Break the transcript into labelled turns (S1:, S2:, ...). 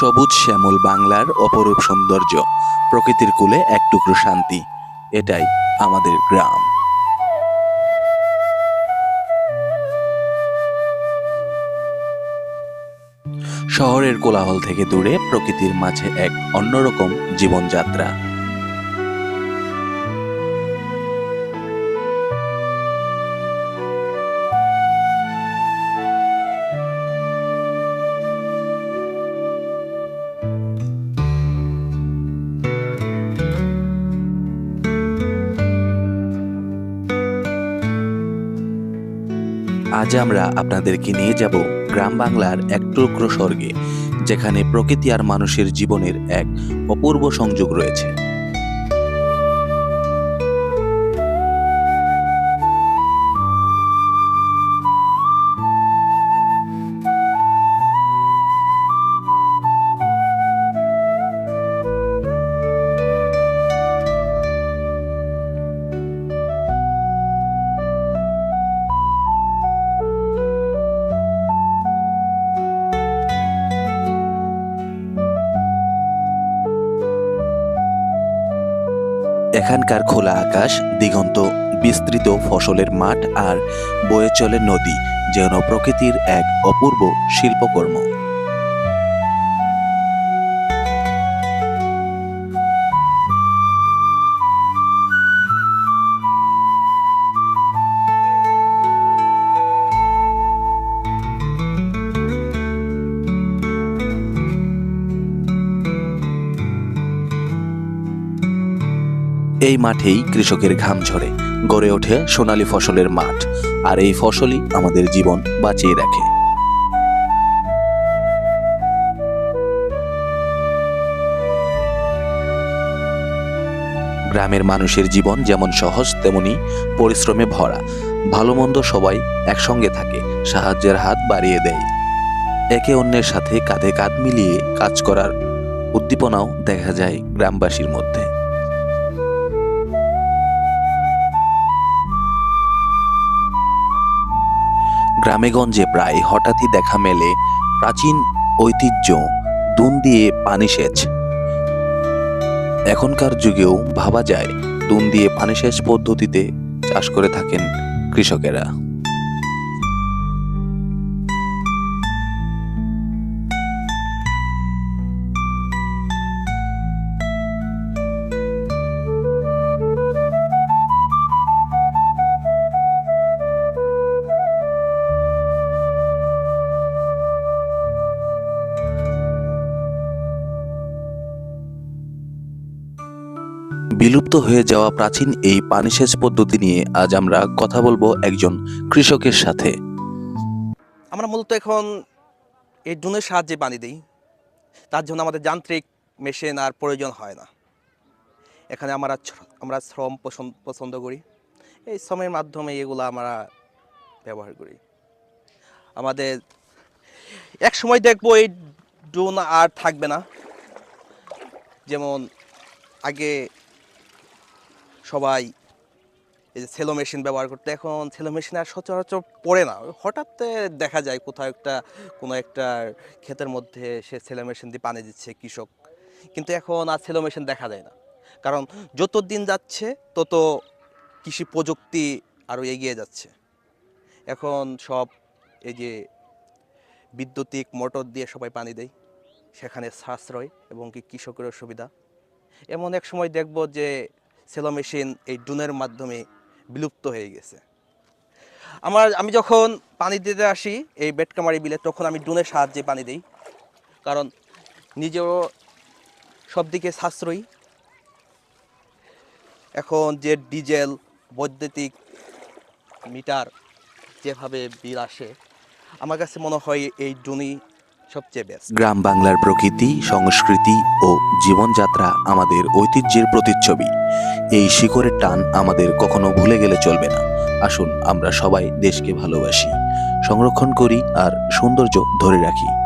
S1: সবুজ শ্যামল বাংলার অপরূপ সৌন্দর্য, প্রকৃতির কুলে এক টুকরো শান্তি, এটাই আমাদের গ্রাম। শহরের কোলাহল থেকে দূরে প্রকৃতির মাঝে এক অন্যরকম জীবনযাত্রা। আজ আমরা আপনাদেরকে নিয়ে যাব গ্রাম বাংলার এক টুকরো স্বর্গে, যেখানে প্রকৃতি আর মানুষের জীবনের এক অপূর্ব সংযোগ রয়েছে। এখানকার খোলা আকাশ, দিগন্ত, বিস্তৃত ফসলের মাঠ আর বয়ে চলে নদী, যেন প্রকৃতির এক অপূর্ব শিল্পকর্ম। এই মাঠেই কৃষকের ঘাম ঝরে, গড়ে ওঠে সোনালী ফসলের মাঠ, আর এই ফসলই আমাদের জীবন বাঁচিয়ে রাখে। গ্রামের মানুষের জীবন যেমন সহজ, তেমনি পরিশ্রমে ভরা। ভালো মন্দ সবাই একসঙ্গে থাকে, সাহায্যের হাত বাড়িয়ে দেয়। একে অন্যের সাথে কাঁধে কাঁধ মিলিয়ে কাজ করার উদ্দীপনাও দেখা যায় গ্রামবাসীর মধ্যে। গ্রামেগঞ্জে প্রায় হঠাৎই দেখা মেলে প্রাচীন ঐতিহ্য, দুন দিয়ে পানি সেচ। এখনকার যুগেও ভাবা যায়, দুন দিয়ে পানি সেচ পদ্ধতিতে চাষ করে থাকেন কৃষকেরা। বিলুপ্ত হয়ে যাওয়া প্রাচীন এই পানি সেচ পদ্ধতি নিয়ে আজ আমরা কথা বলব একজন কৃষকের সাথে।
S2: আমরা মূলত এখন এই ড্রোনের সাহায্যে পানি দিই। তার জন্য আমাদের যান্ত্রিক মেশিন আর প্রয়োজন হয় না। এখানে আমরা আমরা শ্রম পছন্দ পছন্দ করি। এই শ্রমের মাধ্যমে এগুলো আমরা ব্যবহার করি। আমাদের এক সময় দেখব এই ড্রোন আর থাকবে না। যেমন আগে সবাই এই যে সেলো মেশিন ব্যবহার করতে, এখন সেলো মেশিন আর সচরাচর পড়ে না। হঠাৎ দেখা যায় কোথাও একটা, কোনো একটা ক্ষেতের মধ্যে সে সেলো মেশিন দিয়ে পানি দিচ্ছে কৃষক। কিন্তু এখন আর সেলো মেশিন দেখা যায় না। কারণ যত দিন যাচ্ছে, তত কৃষি প্রযুক্তি আরও এগিয়ে যাচ্ছে। এখন সব এই যে বিদ্যুতিক মোটর দিয়ে সবাই পানি দেয়, সেখানে সাশ্রয় এবং কি কৃষকেরও সুবিধা। এমন এক সময় দেখব যে সেলো মেশিন এই ড্রোনের মাধ্যমে বিলুপ্ত হয়ে গেছে। আমার, আমি যখন পানি দিতে আসি এই বেটকামারি বিলে, তখন আমি ড্রোনের সাহায্যে পানি দিই। কারণ নিজেও সব দিকে সাশ্রয়ী। এখন যে ডিজেল, বৈদ্যুতিক মিটার যেভাবে বিল আসে, আমার কাছে মনে হয় এই ড্রোনই সবচেয়ে বেস্ট
S1: গ্রাম বাংলার প্রকৃতি, সংস্কৃতি ও জীবনযাত্রা আমাদের ঐতিহ্যের প্রতিচ্ছবি। এই শিকড়ের টান আমাদের কখনো ভুলে গেলে চলবে না। আসুন আমরা সবাই দেশকে ভালোবাসি, সংরক্ষণ করি আর সৌন্দর্য ধরে রাখি।